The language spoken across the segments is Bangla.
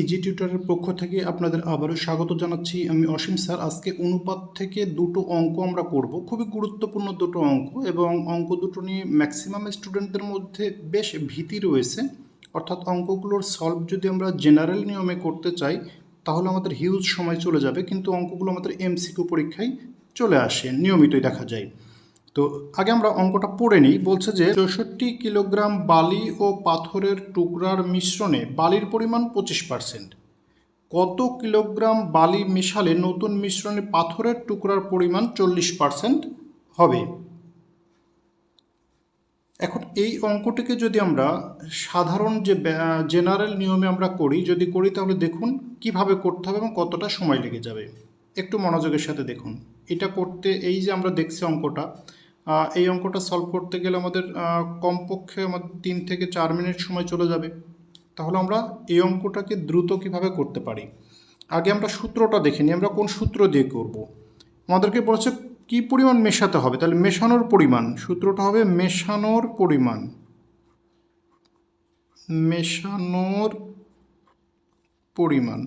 ইজি টিউটারের পক্ষ থেকে আপনাদের আবারও স্বাগত জানাচ্ছি। আমি অসীম স্যার। আজকে অনুপাত থেকে দুটো অঙ্ক আমরা করব খুবই গুরুত্বপূর্ণ দুটো অঙ্ক এবং অঙ্ক দুটো নিয়ে ম্যাক্সিমাম স্টুডেন্টদের মধ্যে বেশ ভীতি রয়েছে। অর্থাৎ অঙ্কগুলোর সলভ যদি আমরা জেনারেল নিয়মে করতে চাই, তাহলে আমাদের হিউজ সময় চলে যাবে। কিন্তু অঙ্কগুলো আমাদের এমসিকিউ পরীক্ষায় চলে আসে। নিয়মিতই দেখা যায়। তো আগে আমরা অঙ্কটা পড়ে নিই। বলছে যে চৌষট্টি কিলোগ্রাম বালি ও পাথরের টুকরার মিশ্রণে বালির পরিমাণ পঁচিশ পার্সেন্ট কত কিলোগ্রাম বালি মেশালে নতুন মিশ্রণে পাথরের টুকরার পরিমাণ চল্লিশ পার্সেন্ট হবে? এখন এই অঙ্কটিকে যদি আমরা সাধারণ যে জেনারেল নিয়মে আমরা করি, যদি করি তাহলে দেখুন কীভাবে করতে হবে এবং কতটা সময় লেগে যাবে। একটু মনোযোগের সাথে দেখুন। এটা করতে এই যে আমরা দেখছি অঙ্কটা এই অঙ্কটা সলভ করতে গেলে আমাদের কমপক্ষে আমাদের তিন থেকে চার মিনিট সময় চলে যাবে। তাহলে আমরা এই অঙ্কটাকে দ্রুত কীভাবে করতে পারি? আগে আমরা সূত্রটা দেখে নিই, আমরা কোন সূত্র দিয়ে করব? আমাদেরকে বলেছে কি পরিমাণ মেশাতে হবে? তাহলে মেশানোর পরিমাণ, সূত্রটা হবে মেশানোর পরিমাণ। মেশানোর পরিমাণ।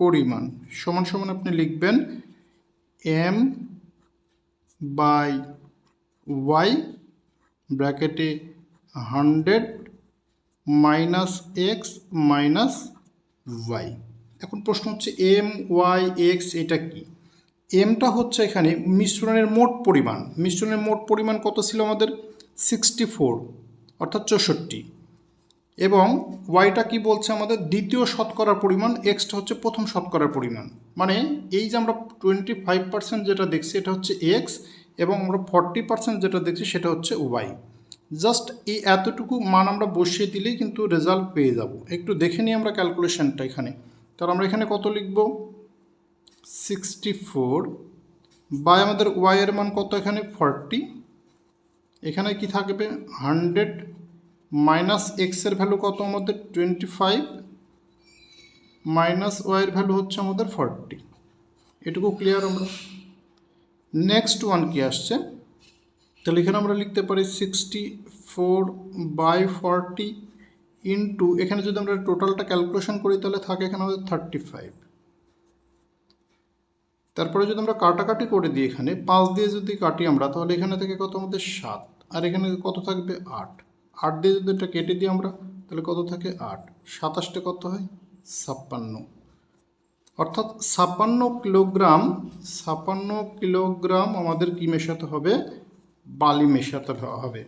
পরিমাণ। সমান সমান আপনি লিখবেন এম বাই ওয়াই ব্র্যাকেটে hundred minus X minus Y এখন প্রশ্ন হচ্ছে এম ওয়াই এক্স এটা কি? এমটা হচ্ছে এখানে মিশ্রণের মোট পরিমাণ। মিশ্রণের মোট পরিমাণ কত ছিল আমাদের? সিক্সটি ফোর অর্থাৎ চৌষট্টি। এবং ওয়াইটা কি বলছে আমাদের? দ্বিতীয় শতকরার পরিমাণ এক্সটা হচ্ছে প্রথম শতকরার পরিমাণ। মানে এই যে আমরা টোয়েন্টি ফাইভ পার্সেন্ট যেটা দেখছি, এটা হচ্ছে এক্স এবং আমরা ফর্টি পার্সেন্ট যেটা দেখছি, সেটা হচ্ছে ওয়াই জাস্ট এই এতটুকু মান আমরা বসিয়ে দিলেই কিন্তু রেজাল্ট পেয়ে যাব। একটু দেখে নিই আমরা ক্যালকুলেশনটা এখানে। তাহলে আমরা এখানে কত লিখব? সিক্সটি ফোর বাই আমাদের ওয়াইয়ের মান কত এখানে? ফর্টি এখানে কি থাকবে? হান্ড্রেড মাইনাস এক্সের ভ্যালু কত আমাদের? টোয়েন্টি ফাইভ মাইনাস ওয়াইয়ের ভ্যালু হচ্ছে আমাদের ফর্টি এটুকু ক্লিয়ার আমরা? নেক্সট ওয়ান কি আসছে? তাহলে এখানে আমরা লিখতে পারি sixty four by forty into এখানে যদি আমরা টোটালটা ক্যালকুলেশন করি তাহলে থাকে এখানে আমাদের থার্টি ফাইভ তারপরে যদি আমরা কাটাকাটি করে দিই এখানে, পাঁচ দিয়ে যদি কাটি আমরা, তাহলে এখানে থেকে কত আমাদের সাত? আর এখানে কত থাকবে? আট। আট দিয়ে যদি এটা কেটে দিই আমরা, তাহলে কত থাকে? আট। সাতাশটা কত হয়? ছাপ্পান্ন। অর্থাৎ ছাপ্পান্ন কিলোগ্রাম ছাপ্পান্ন কিলোগ্রাম আমাদের কি মেশাতে হবে? বালি মেশাতে হবে।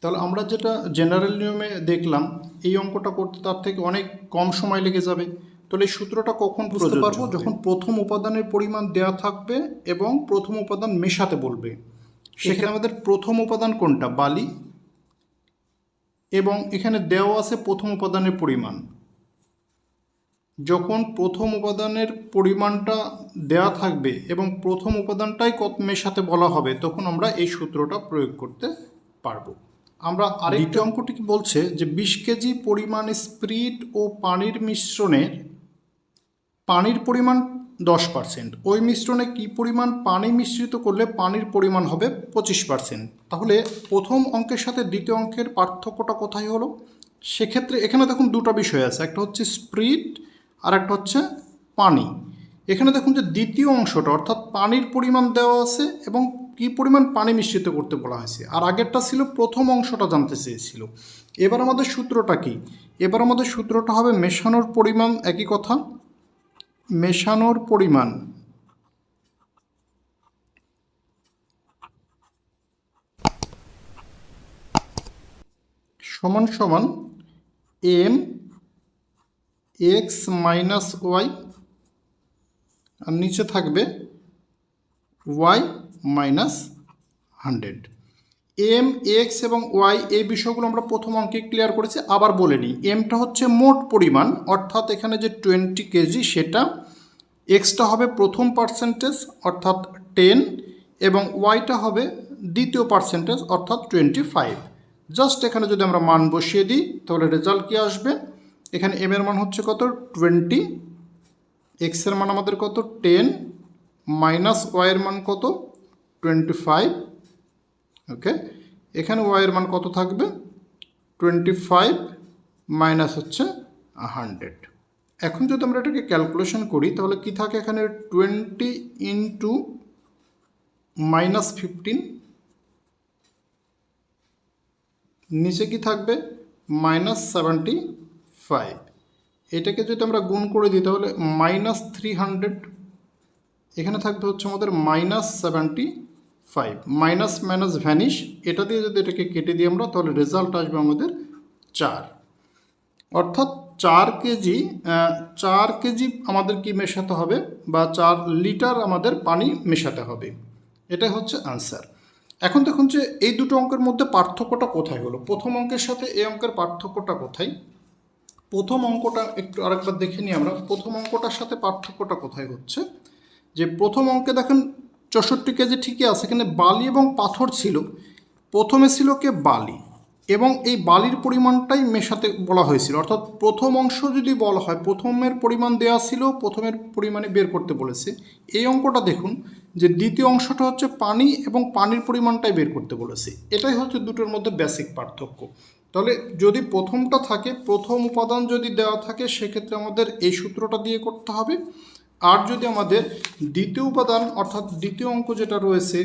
তাহলে আমরা যেটা জেনারেল নিয়মে দেখলাম, এই অঙ্কটা করতে তার থেকে অনেক কম সময় লেগে যাবে। তাহলে এই সূত্রটা কখন বুঝতে পারব? যখন প্রথম উপাদানের পরিমাণ দেওয়া থাকবে এবং প্রথম উপাদান মেশাতে বলবে। সেখানে আমাদের প্রথম উপাদান কোনটা? বালি। এবং এখানে দেওয়া আছে প্রথম উপাদানের পরিমাণ। যখন প্রথম উপাদানের পরিমাণটা দেওয়া থাকবে এবং প্রথম উপাদানটাই কত মেশাতে বলা হবে তখন আমরা এই সূত্রটা প্রয়োগ করতে পারব। আমরা আরেকটি অঙ্কটি বলছে? যে বিশ কেজি পরিমাণ স্প্রিট ও পানির মিশ্রণের পানির পরিমাণ দশ পার্সেন্ট ওই মিশ্রণে কি পরিমাণ পানি মিশ্রিত করলে পানির পরিমাণ হবে পঁচিশ পার্সেন্ট তাহলে প্রথম অঙ্কের সাথে দ্বিতীয় অঙ্কের পার্থক্যটা কোথায় হলো? সেক্ষেত্রে এখানে দেখুন দুটো বিষয় আছে, একটা হচ্ছে স্প্রিট আর একটা হচ্ছে পানি। এখানে দেখুন যে দ্বিতীয় অংশটা, অর্থাৎ পানির পরিমাণ দেওয়া আছে এবং কি পরিমাণ পানি মিশ্রিত করতে বলা হয়েছে। আর আগেরটা ছিল, প্রথম অংশটা জানতে চেয়েছিল। এবার আমাদের সূত্রটা কি? এবার আমাদের সূত্রটা হবে মেশানোর পরিমাণ একই কথা। মেশানোর পরিমাণ। সমান সমান এম এক্স মাইনাস ওয়াই আর নিচে থাকবে Y minus hundred. M X এবং ওয়াই এই বিষয়গুলো আমরা প্রথম অঙ্কে ক্লিয়ার করেছি, আবার বলে নিই। এমটা হচ্ছে মোট পরিমাণ, অর্থাৎ এখানে যে টোয়েন্টি কেজি সেটা এক্সটা হবে প্রথম পার্সেন্টেজ অর্থাৎ টেন এবং ওয়াইটা হবে দ্বিতীয় পার্সেন্টেজ অর্থাৎ টোয়েন্টি ফাইভ জাস্ট এখানে যদি আমরা মান বসিয়ে দিই, তাহলে রেজাল্ট কী আসবে? এখানে এম এর মান হচ্ছে কত? টোয়েন্টি এক্সের মান আমাদের কত? টেন মাইনাস ওয়াইয়ের মান কত? Twenty five okay? এখানে ওয়াইয়ের মান কত থাকবে? টোয়েন্টি ফাইভ মাইনাস হচ্ছে হান্ড্রেড এখন যদি আমরা এটাকে ক্যালকুলেশন করি, তাহলে কি থাকে এখানে? টোয়েন্টি ইন্টু মাইনাস ফিফটিন নিচে কি থাকবে? মাইনাস সেভেন্টি ফাইভ এটাকে যদি আমরা গুণ করে দিই, তাহলে মাইনাস থ্রি হান্ড্রেড এখানে থাকবে হচ্ছে আমাদের minus seventy five minus minus vanish এটা দিয়ে যদি এটাকে কেটে দিই আমরা, তাহলে রেজাল্ট আসবে আমাদের চার। অর্থাৎ চার কেজি চার কেজি আমাদের কি মেশাতে হবে? বা চার লিটার আমাদের পানি মেশাতে হবে। এটাই হচ্ছে আনসার এখন দেখুন যে এই দুটো অঙ্কের মধ্যে পার্থক্যটা কোথায় হলো? প্রথম অঙ্কের সাথে এই অঙ্কের পার্থক্যটা কোথায়? প্রথম অঙ্কটা একটু আরেকবার দেখে নিই আমরা। প্রথম অঙ্কটার সাথে পার্থক্যটা কোথায় হচ্ছে? যে প্রথম অঙ্কে দেখেন চৌষট্টি কেজি ঠিকই আছে এখানে বালি এবং পাথর ছিল। প্রথমে ছিল কে বালি এবং এই বালির পরিমাণটাই মেশাতে বলা হয়েছিল। অর্থাৎ প্রথম অংশ যদি বলা হয়, প্রথমের পরিমাণ দেওয়া ছিল, প্রথমের পরিমাণে বের করতে বলেছে। এই অঙ্কটা দেখুন যে দ্বিতীয় অংশটা হচ্ছে পানি এবং পানির পরিমাণটাই বের করতে বলেছে। এটাই হচ্ছে দুটোর মধ্যে বেসিক পার্থক্য। তাহলে যদি প্রথমটা থাকে, প্রথম উপাদান যদি দেওয়া থাকে, সেক্ষেত্রে আমাদের এই সূত্রটা দিয়ে করতে হবে। আর যদি আমাদের দ্বিতীয় উপাদান, অর্থাৎ দ্বিতীয় অঙ্ক যেটা রয়েছে,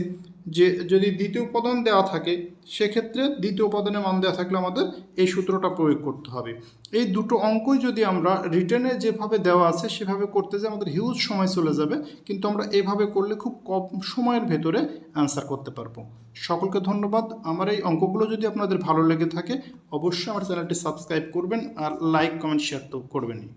যে যদি দ্বিতীয় উপাদান দেওয়া থাকে, সেক্ষেত্রে দ্বিতীয় উপাদানের মান দেওয়া থাকলে আমাদের এই সূত্রটা প্রয়োগ করতে হবে। এই দুটো অঙ্কই যদি আমরা রিটার্নে যেভাবে দেওয়া আছে, সেভাবে করতে যে আমাদের হিউজ সময় চলে যাবে, কিন্তু আমরা এভাবে করলে খুব কম সময়ের ভেতরে অ্যান্সার করতে পারব। সকলকে ধন্যবাদ। আমার এই অঙ্কগুলো যদি আপনাদের ভালো লেগে থাকে, অবশ্যই আমার চ্যানেলটি সাবস্ক্রাইব করবেন আর লাইক কমেন্ট শেয়ার তো করবেনই।